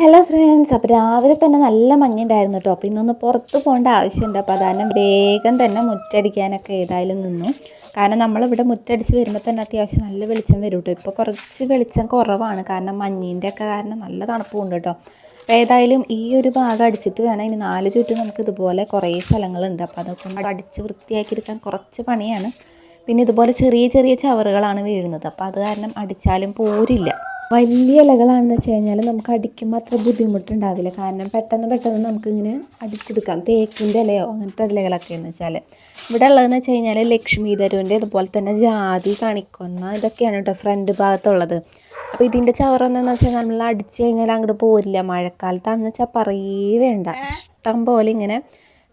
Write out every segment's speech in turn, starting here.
Hello friends അപ്പോൾ രാവിലെ തന്നെ നല്ല മഞ്ഞുണ്ടായിരുന്നു കേട്ടോ അപ്പോൾ ഇന്നൊന്ന് പുറത്ത് പോകേണ്ട ആവശ്യമുണ്ട്. അപ്പോൾ അതാണ് വേഗം തന്നെ മുറ്റടിക്കാനൊക്കെ ഏതായാലും നിന്നു. കാരണം നമ്മളിവിടെ മുറ്റടിച്ച് വരുമ്പോൾ തന്നെ അത്യാവശ്യം നല്ല വെളിച്ചം വരും കേട്ടോ ഇപ്പോൾ കുറച്ച് വെളിച്ചം കുറവാണ്. കാരണം മഞ്ഞിന്റെ ഒക്കെ കാരണം നല്ല തണുപ്പുണ്ട് കേട്ടോ ഏതായാലും ഈ ഒരു ഭാഗം അടിച്ചിട്ട് വേണം ഇനി നാല് ചുറ്റും നമുക്ക് ഇതുപോലെ കുറേ സ്ഥലങ്ങളുണ്ട്. അപ്പോൾ അതൊക്കെ അടിച്ച് വൃത്തിയാക്കി എടുക്കാൻ കുറച്ച് പണിയാണ്. പിന്നെ ഇതുപോലെ ചെറിയ ചെറിയ ചവറുകളാണ് വീഴുന്നത്. അപ്പോൾ അത് കാരണം അടിച്ചാലും പോരില്ല. വലിയ ഇലകളാണെന്ന് വെച്ച് കഴിഞ്ഞാൽ നമുക്ക് അടിക്കുമ്പോൾ അത്ര ബുദ്ധിമുട്ടുണ്ടാവില്ല. കാരണം പെട്ടെന്ന് പെട്ടെന്ന് നമുക്കിങ്ങനെ അടിച്ചെടുക്കാം. തേക്കിന്റെ ഇലയോ അങ്ങനത്തെ ഇലകളൊക്കെ എന്ന് വെച്ചാൽ. ഇവിടെ ഉള്ളതെന്ന് വെച്ച് കഴിഞ്ഞാൽ ലക്ഷ്മി തരുവിന്റെ അതുപോലെ തന്നെ ജാതി കാണിക്കുന്ന ഇതൊക്കെയാണ് കേട്ടോ ഫ്രണ്ട് ഭാഗത്തുള്ളത്. അപ്പോൾ ഇതിന്റെ ചവറെന്നു വെച്ചാൽ നമ്മൾ അടിച്ച് കഴിഞ്ഞാൽ അങ്ങോട്ട് പോരില്ല. മഴക്കാലത്താണെന്ന് വെച്ചാൽ പറയേ വേണ്ട. ഇഷ്ടം പോലെ ഇങ്ങനെ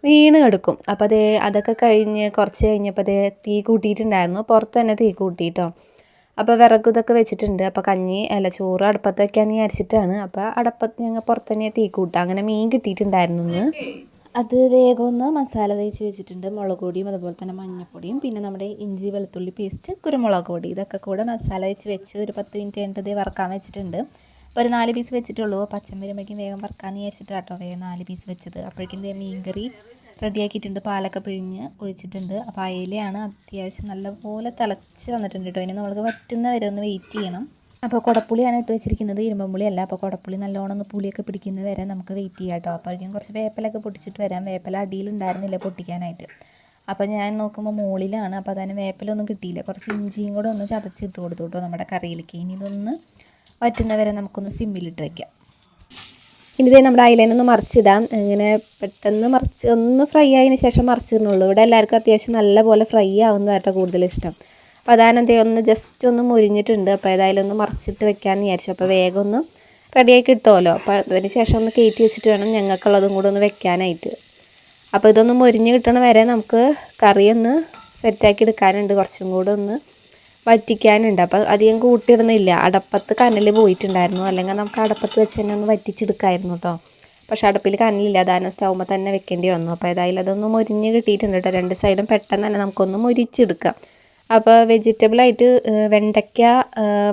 വീണ് കിടക്കും. അപ്പോൾ അതേ അതൊക്കെ കഴിഞ്ഞ് കുറച്ച് കഴിഞ്ഞപ്പോൾ അതേ തീ കൂട്ടിയിട്ടുണ്ടായിരുന്നു. പുറത്ത് തന്നെ തീ കൂട്ടിയിട്ടോ. അപ്പോൾ വിറക് ഇതൊക്കെ വെച്ചിട്ടുണ്ട്. അപ്പോൾ കഞ്ഞി അല്ല ചോറ് അടുപ്പത്ത് വയ്ക്കാമെന്ന് വിചാരിച്ചിട്ടാണ്. അപ്പോൾ അടുപ്പത്ത് ഞങ്ങൾ പുറത്ത് തന്നെ തീ കൂട്ടുക അങ്ങനെ മീൻ കിട്ടിയിട്ടുണ്ടായിരുന്നു ഒന്ന് അത് വേഗം ഒന്ന് മസാല തേച്ച് വെച്ചിട്ടുണ്ട്. മുളക് പൊടിയും അതുപോലെ തന്നെ മഞ്ഞൾപ്പൊടിയും പിന്നെ നമ്മുടെ ഇഞ്ചി വെളുത്തുള്ളി പേസ്റ്റ് കുരുമുളക് പൊടി. ഇതൊക്കെ കൂടെ മസാല വെച്ച് വെച്ച് ഒരു പത്ത് മിനിറ്റ് കഴിഞ്ഞിട്ട് വറക്കാൻ വെച്ചിട്ടുണ്ട്. അപ്പോൾ ഒരു നാല് പീസ് വെച്ചിട്ടുള്ളൂ. പച്ചൻ വരുമ്പോഴേക്കും വേഗം വറക്കാമെന്ന് വിചാരിച്ചിട്ടാട്ടോ വേഗം നാല് പീസ് വെച്ചത്. അപ്പോഴേക്കും മീൻ കറി റെഡിയാക്കിയിട്ടുണ്ട്. പാലൊക്കെ പിഴിഞ്ഞ് ഒഴിച്ചിട്ടുണ്ട്. അപ്പോൾ അയിലയാണ് അത്യാവശ്യം നല്ലപോലെ തിളച്ച് വന്നിട്ടുണ്ട് കേട്ടോ. ഇനി നമുക്ക് പറ്റുന്ന വരെ ഒന്ന് വെയിറ്റ് ചെയ്യണം. അപ്പോൾ കുടപ്പുളിയാണ് ഇട്ട് വെച്ചിരിക്കുന്നത്. ഇരുമ്പമ്പുളി അല്ല അപ്പോൾ കുടപ്പുളി നല്ലോണം ഒന്ന് പുളിയൊക്കെ പിടിക്കുന്ന വരെ നമുക്ക് വെയിറ്റ് ചെയ്യാം കേട്ടോ. അപ്പോഴേക്കും കുറച്ച് വേപ്പലൊക്കെ പൊട്ടിച്ചിട്ട് വരാം. വേപ്പല അടിയിലുണ്ടായിരുന്നില്ല പൊട്ടിക്കാനായിട്ട്. അപ്പോൾ ഞാൻ നോക്കുമ്പോൾ മുകളിലാണ് അപ്പോൾ അതിന് വേപ്പലൊന്നും കിട്ടിയില്ല. കുറച്ച് ഇഞ്ചിയും കൂടെ ഒന്ന് ചതച്ചിട്ട് കൊടുത്തു കേട്ടോ നമ്മുടെ കറിയിലേക്ക്. ഇനി ഇതൊന്ന് വറ്റുന്നവരെ നമുക്കൊന്ന് സിമ്മിലിട്ട് വയ്ക്കാം ഇനി ഇതേ നമ്മുടെ ഒന്ന് മറിച്ചിടാം. ഇങ്ങനെ പെട്ടെന്ന് മറിച്ച് ഒന്ന് ഫ്രൈ ആയതിന് ശേഷം മറിച്ചിടുന്നുള്ളൂ. ഇവിടെ എല്ലാവർക്കും അത്യാവശ്യം നല്ലപോലെ ഫ്രൈ ആവുന്നതായിട്ട് കൂടുതൽ ഇഷ്ടം. അപ്പോൾ അതാണ് എന്തേ ഒന്ന് ജസ്റ്റ് ഒന്ന് മുരിഞ്ഞിട്ടുണ്ട്. അപ്പോൾ ഏതായാലും ഒന്ന് മറിച്ചിട്ട് വെക്കാമെന്ന് വിചാരിച്ചു. അപ്പോൾ വേഗം ഒന്ന് റെഡിയായി കിട്ടുമല്ലോ അപ്പോൾ അതിന് ശേഷം ഒന്ന് കയറ്റി വെച്ചിട്ട് വേണം ഞങ്ങൾക്കുള്ളതും കൂടെ ഒന്ന് വെക്കാനായിട്ട്. അപ്പോൾ ഇതൊന്ന് മുരിഞ്ഞ് കിട്ടണ വരെ നമുക്ക് കറിയൊന്ന് സെറ്റാക്കി എടുക്കാനുണ്ട്. കുറച്ചും കൂടെ ഒന്ന് വറ്റിക്കാനുണ്ട്. അപ്പോൾ അധികം കൂട്ടിയിടുന്നില്ല അടപ്പത്ത് കനൽ പോയിട്ടുണ്ടായിരുന്നു. അല്ലെങ്കിൽ നമുക്ക് അടപ്പത്ത് വെച്ച് തന്നെ ഒന്ന് വറ്റിച്ചെടുക്കായിരുന്നു കേട്ടോ പക്ഷേ അടുപ്പിൽ കനലില്ല. അതാണ് സ്റ്റൗമ്മ തന്നെ വെക്കേണ്ടി വന്നു. അപ്പോൾ ഏതായാലും അതൊന്ന് മുരിഞ്ഞ് കിട്ടിയിട്ടുണ്ട് കേട്ടോ രണ്ട് സൈഡും പെട്ടെന്ന് തന്നെ നമുക്കൊന്ന് മുരിച്ചെടുക്കാം. അപ്പോൾ വെജിറ്റബിളായിട്ട് വെണ്ടയ്ക്ക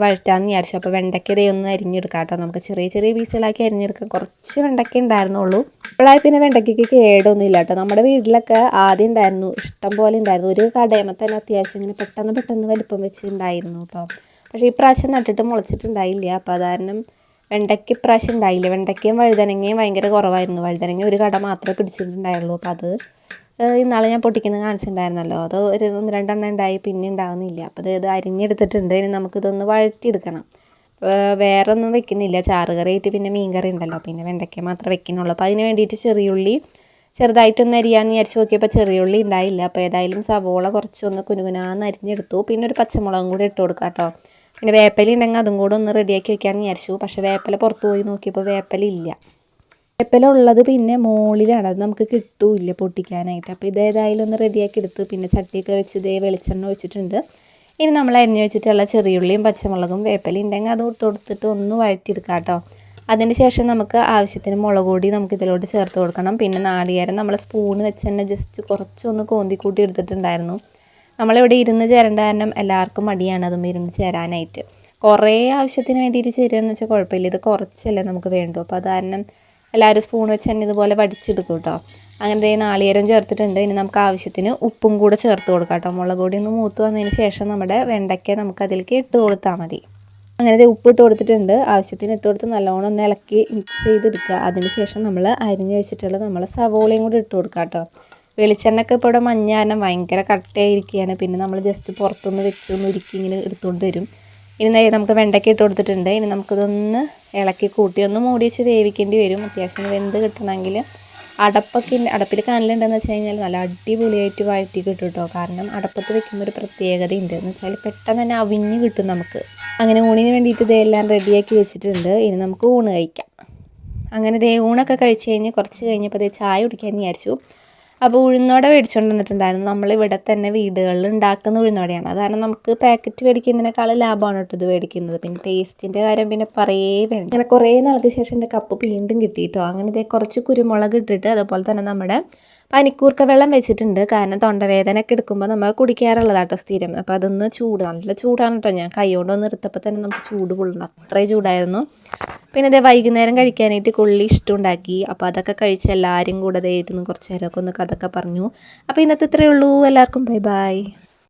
വഴറ്റാന്ന് വിചാരിച്ചു. അപ്പോൾ വെണ്ടയ്ക്ക ഇതേ ഒന്ന് അരിഞ്ഞെടുക്കാം കേട്ടോ നമുക്ക് ചെറിയ ചെറിയ പീസുകളാക്കി അരിഞ്ഞെടുക്കാം. കുറച്ച് വെണ്ടയ്ക്ക ഉണ്ടായിരുന്നുള്ളൂ. ഇപ്പോഴായി പിന്നെ വെണ്ടയ്ക്കയ്ക്ക് കേടൊന്നും ഇല്ല കേട്ടോ നമ്മുടെ വീട്ടിലൊക്കെ ആദ്യം ഉണ്ടായിരുന്നു ഇഷ്ടം പോലെ ഉണ്ടായിരുന്നു. ഒരു കടയമ്മ തന്നെ അത്യാവശ്യം ഇങ്ങനെ പെട്ടെന്ന് പെട്ടെന്ന് വലിപ്പം വെച്ച് ഉണ്ടായിരുന്നു കേട്ടോ പക്ഷേ ഇപ്രാവശ്യം നട്ടിട്ട് മുളച്ചിട്ടുണ്ടായില്ല. അപ്പോൾ അതാരണം വെണ്ടയ്ക്ക് ഇപ്രാവശ്യം ഉണ്ടായില്ല. വെണ്ടയ്ക്കയും വഴുതനങ്ങയും ഭയങ്കര കുറവായിരുന്നു. വഴുതനങ്ങ ഒരു കട മാത്രമേ പിടിച്ചിട്ടുണ്ടായുള്ളൂ. അപ്പോൾ അത് ഇന്നാളെ ഞാൻ പൊട്ടിക്കുന്ന കാണിച്ചിട്ടുണ്ടായിരുന്നല്ലോ. അത് ഒരു ഒന്ന് രണ്ടെണ്ണം ഉണ്ടായി പിന്നെ ഉണ്ടാകുന്നില്ല അപ്പോൾ ഇത് അരിഞ്ഞെടുത്തിട്ടുണ്ട്. ഇനി നമുക്കിതൊന്ന് വഴറ്റിയെടുക്കണം. വേറെ ഒന്നും വെക്കുന്നില്ല. ചാറുകറി ആയിട്ട് പിന്നെ മീൻ കറി ഉണ്ടല്ലോ. പിന്നെ വെണ്ടയ്ക്ക മാത്രമേ വെക്കുന്നുള്ളൂ. അപ്പോൾ അതിന് വേണ്ടിയിട്ട് ചെറിയുള്ളി ചെറുതായിട്ടൊന്ന് അരിയാന്ന് വിചാരിച്ച് നോക്കിയപ്പോൾ ചെറിയുള്ളി ഉണ്ടായില്ല. അപ്പോൾ ഏതായാലും സവോള കുറച്ചൊന്ന് കുനുകുനാന്ന് അരിഞ്ഞെടുത്തു. പിന്നെ ഒരു പച്ചമുളകും കൂടി ഇട്ട് കൊടുക്കാം കേട്ടോ. പിന്നെ വേപ്പല ഉണ്ടെങ്കിൽ അതും കൂടെ ഒന്ന് റെഡിയാക്കി വെക്കാമെന്ന് വിചാരിച്ചു. പക്ഷേ വേപ്പല പുറത്ത് പോയി നോക്കിയപ്പോൾ വേപ്പല ഇല്ല. വേപ്പില ഉള്ളത് പിന്നെ മുകളിലാണ് അത് നമുക്ക് കിട്ടൂല പൊട്ടിക്കാനായിട്ട്. അപ്പോൾ ഇത് ഏതായാലും ഒന്ന് റെഡിയാക്കി എടുത്ത് പിന്നെ ചട്ടിയൊക്കെ വെച്ച് ഇതേ വെളിച്ചെണ്ണ ഒഴിച്ചിട്ടുണ്ട്. ഇനി നമ്മൾ അരിഞ്ഞ് വെച്ചിട്ടുള്ള ചെറിയുള്ളിയും പച്ചമുളകും വേപ്പിലയും ഉണ്ടെങ്കിൽ അത് ഇട്ട് കൊടുത്തിട്ട് ഒന്ന് വഴറ്റിയെടുക്കാം കേട്ടോ. അതിന് ശേഷം നമുക്ക് ആവശ്യത്തിന് മുളക് പൊടി നമുക്ക് ഇതിലോട്ട് ചേർത്ത് കൊടുക്കണം. പിന്നെ നാളികേരം നമ്മൾ സ്പൂൺ വെച്ച് തന്നെ ജസ്റ്റ് കുറച്ചൊന്ന് കോന്തി കൂട്ടി എടുത്തിട്ടുണ്ടായിരുന്നു. നമ്മളിവിടെ ഇരുന്ന് ചേരേണ്ട കാരണം എല്ലാവർക്കും മടിയാണ് അതും ഇരുന്ന് ചേരാനായിട്ട്. കുറേ ആവശ്യത്തിന് വേണ്ടിയിട്ട് ചേരുകയെന്ന് വെച്ചാൽ കുഴപ്പമില്ല. ഇത് കുറച്ചല്ലേ നമുക്ക് വേണ്ടു. അപ്പോൾ അത് കാരണം എല്ലാവരും സ്പൂൺ വെച്ച് തന്നെ ഇതുപോലെ വടിച്ചെടുക്കും കേട്ടോ അങ്ങനെ നാളികേരം ചേർത്തിട്ടുണ്ട്. ഇനി നമുക്ക് ആവശ്യത്തിന് ഉപ്പും കൂടെ ചേർത്ത് കൊടുക്കാം കേട്ടോ മുളക് പൊടി ഒന്ന് മൂത്ത് വന്നതിന് ശേഷം നമ്മുടെ വെണ്ടയ്ക്ക നമുക്ക് അതിലേക്ക് ഇട്ട് കൊടുത്താൽ മതി. അങ്ങനെ ഉപ്പ് ഇട്ട് കൊടുത്തിട്ടുണ്ട്. ആവശ്യത്തിന് ഇട്ട് കൊടുത്ത് നല്ലോണം ഒന്ന് ഇളക്കി മിക്സ് ചെയ്തെടുക്കുക. അതിന് ശേഷം നമ്മൾ അരിഞ്ഞ് വെച്ചിട്ടുള്ള നമ്മൾ സവോളയും കൂടി ഇട്ട് കൊടുക്കുക കേട്ടോ വെളിച്ചെണ്ണയൊക്കെ ഇപ്പോൾ ഇവിടെ മഞ്ഞ കാരണം ഭയങ്കര കട്ടയായിരിക്കുകയാണ്. പിന്നെ നമ്മൾ ജസ്റ്റ് പുറത്തുനിന്ന് വെച്ചൊന്ന് ഉരുക്കി ഇങ്ങനെ എടുത്തുകൊണ്ട് വരും. ഇനി നമുക്ക് വെണ്ടയ്ക്ക ഇട്ട് കൊടുത്തിട്ടുണ്ട്. ഇനി നമുക്കിതൊന്ന് ഇളക്കി കൂട്ടി ഒന്ന് മൂടി വെച്ച് വേവിക്കേണ്ടി വരും. അത്യാവശ്യം വെന്ത് കിട്ടണമെങ്കിൽ അടപ്പൊക്കെ അടപ്പിൽ കനലുണ്ടെന്ന് വെച്ച് കഴിഞ്ഞാൽ നല്ല അടിപൊളിയായിട്ട് വഴറ്റി കിട്ടും കേട്ടോ കാരണം അടപ്പത്ത് വെക്കുന്ന ഒരു പ്രത്യേകതയുണ്ട്. എന്ന് വെച്ചാൽ പെട്ടെന്ന് തന്നെ അവിഞ്ഞ് കിട്ടും നമുക്ക്. അങ്ങനെ ഊണിന് വേണ്ടിയിട്ട് ഇതെല്ലാം റെഡിയാക്കി വെച്ചിട്ടുണ്ട്. ഇനി നമുക്ക് ഊണ് കഴിക്കാം. അങ്ങനെ ദേ ഊണൊക്കെ കഴിച്ച് കഴിഞ്ഞ് കുറച്ച് കഴിഞ്ഞപ്പോൾ ദേ ചായ കുടിക്കാമെന്ന് വിചാരിച്ചു. അപ്പോൾ ഉഴുന്നോടെ മേടിച്ചുകൊണ്ട് വന്നിട്ടുണ്ടായിരുന്നു. നമ്മളിവിടെ തന്നെ വീടുകളിൽ ഉണ്ടാക്കുന്ന ഉഴുന്നോടെയാണ്. അതാണ് നമുക്ക് പാക്കറ്റ് മേടിക്കുന്നതിനേക്കാൾ ലാഭമാണ് കേട്ടോ ഇത് മേടിക്കുന്നത്. പിന്നെ ടേസ്റ്റിന്റെ കാര്യം പിന്നെ പറയേ വേണ്ട. അങ്ങനെ കുറേ നാൾക്ക് ശേഷം എന്റെ കപ്പ് വീണ്ടും കിട്ടിയിട്ടോ അങ്ങനെ ഇതേ കുറച്ച് കുരുമുളക് ഇട്ടിട്ട് അതുപോലെ തന്നെ നമ്മുടെ പനിക്കൂർക്ക വെള്ളം വെച്ചിട്ടുണ്ട്. കാരണം തൊണ്ടവേദന ഒക്കെ എടുക്കുമ്പോൾ നമ്മൾ കുടിക്കാറുള്ളതാട്ടോ സ്ഥിരം. അപ്പോൾ അതൊന്ന് ചൂട്. നല്ല ചൂടാണ് കേട്ടോ ഞാൻ കൈ കൊണ്ടൊന്ന് എടുത്തപ്പോൾ തന്നെ നമുക്ക് ചൂട് പൊള്ളുന്നു അത്രയും ചൂടായിരുന്നു. പിന്നെ അതേ വൈകുന്നേരം കഴിക്കാനായിട്ട് കൊള്ളി ഇഷ്ടമുണ്ടാക്കി. അപ്പോൾ അതൊക്കെ കഴിച്ച് എല്ലാവരും കൂടെ ഇരുന്ന് കുറച്ച് നേരമൊക്കെ ഒന്ന് കഥയൊക്കെ പറഞ്ഞു. അപ്പോൾ ഇന്നത്തെ ഇത്രയേ ഉള്ളൂ. എല്ലാവർക്കും ബൈ ബൈ.